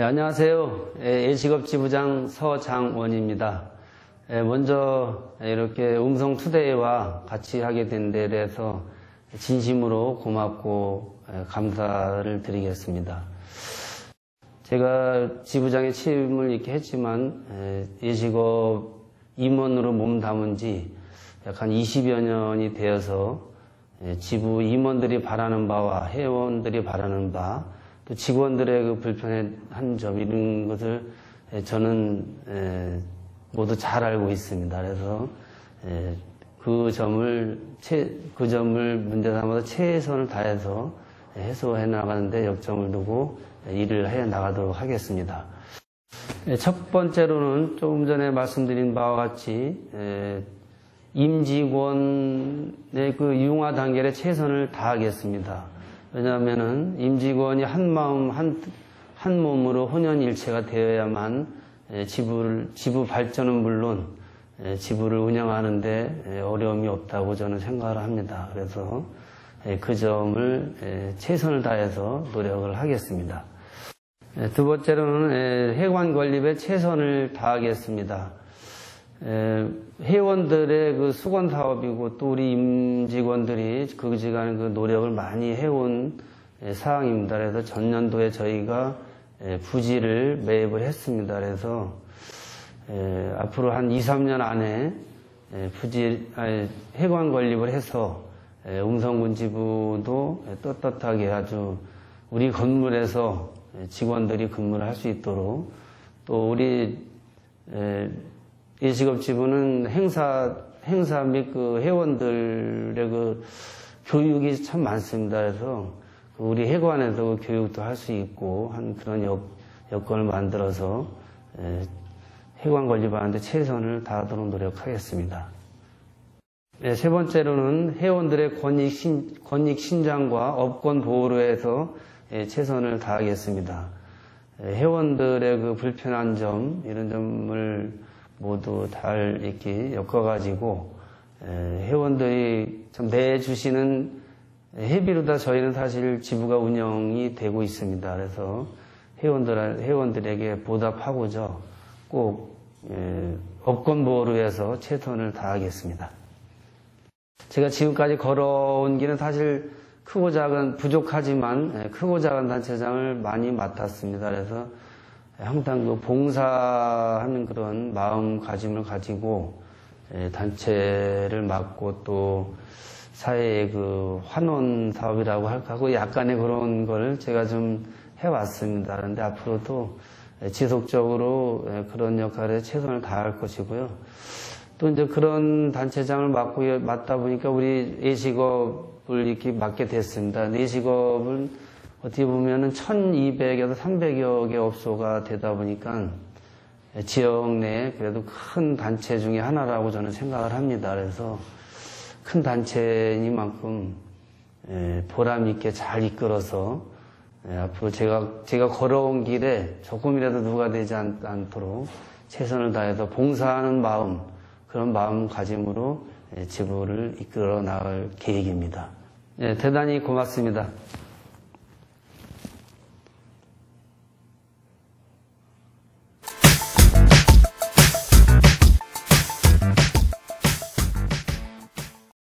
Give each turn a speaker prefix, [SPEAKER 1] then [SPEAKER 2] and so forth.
[SPEAKER 1] 안녕하세요. 예식업 지부장 서장원입니다. 예, 먼저 이렇게 음성투데이와 같이 하게 된데 대해서 진심으로 고맙고 예, 감사를 드리겠습니다. 제가 지부장의 취임을 이렇게 했지만 예, 예식업 임원으로 몸 담은 지 약 한 20여 년이 되어서 지부 임원들이 바라는 바와 회원들이 바라는 바, 또 직원들의 그 불편한 점 이런 것을 저는 모두 잘 알고 있습니다. 그래서 그 점을 그 점을 문제 삼아서 최선을 다해서 해소해 나가는데 역점을 두고 일을 해 나가도록 하겠습니다. 첫 번째로는 조금 전에 말씀드린 바와 같이 임직원의 그 융화 단계에 최선을 다하겠습니다. 왜냐하면은 임직원이 한 마음 한, 한 몸으로 혼연일체가 되어야만 지부를, 지부 발전은 물론 지부를 운영하는데 어려움이 없다고 저는 생각을 합니다. 그래서 그 점을 최선을 다해서 노력을 하겠습니다. 두 번째로는 해관 건립에 최선을 다하겠습니다. 회원들의 그 수건 사업이고 또 우리 임직원들이 그지간 그 노력을 많이 해온 사항입니다. 그래서 전년도에 저희가 부지를 매입을 했습니다. 그래서 앞으로 한 2, 3년 안에 부지 해관 건립을 해서 음성군 지부도 떳떳하게 아주 우리 건물에서 직원들이 근무를 할 수 있도록 또 우리 예식업 지부는 행사, 행사 및 그 회원들의 그 교육이 참 많습니다. 그래서 그 우리 해관에서 그 교육도 할 수 있고 한 그런 여, 여건을 만들어서 해관 건립하는데 최선을 다하도록 노력하겠습니다. 네, 세 번째로는 회원들의 권익, 신, 권익 신장과 업권 보호로 해서 최선을 다하겠습니다. 회원들의 그 불편한 점, 이런 점을 모두 잘 이렇게 엮어가지고 회원들이 참 내주시는 회비로 다 저희는 사실 지부가 운영이 되고 있습니다. 그래서 회원들 회원들에게 보답하고자 꼭 업권 보호를 위해서 최선을 다하겠습니다. 제가 지금까지 걸어온 길은 사실 크고 작은 부족하지만 크고 작은 단체장을 많이 맡았습니다. 그래서 항상 그 봉사하는 그런 마음가짐을 가지고 예, 단체를 맡고 또 사회의 그 환원 사업이라고 할까 하고 약간의 그런 걸 제가 좀 해왔습니다. 그런데 앞으로도 지속적으로 예, 그런 역할에 최선을 다할 것이고요. 또 이제 그런 단체장을 맡고 맡다 보니까 우리 예식업을 이렇게 맡게 됐습니다. 예식업은 어떻게 보면은 1200에서 300여 개 업소가 되다 보니까 지역 내에 그래도 큰 단체 중에 하나라고 저는 생각을 합니다. 그래서 큰 단체니만큼 예, 보람 있게 잘 이끌어서 예, 앞으로 제가 제가 걸어온 길에 조금이라도 누가 되지 않, 도록 최선을 다해서 봉사하는 마음 그런 마음가짐으로 예, 지부를 이끌어 나갈 계획입니다. 대단히 고맙습니다.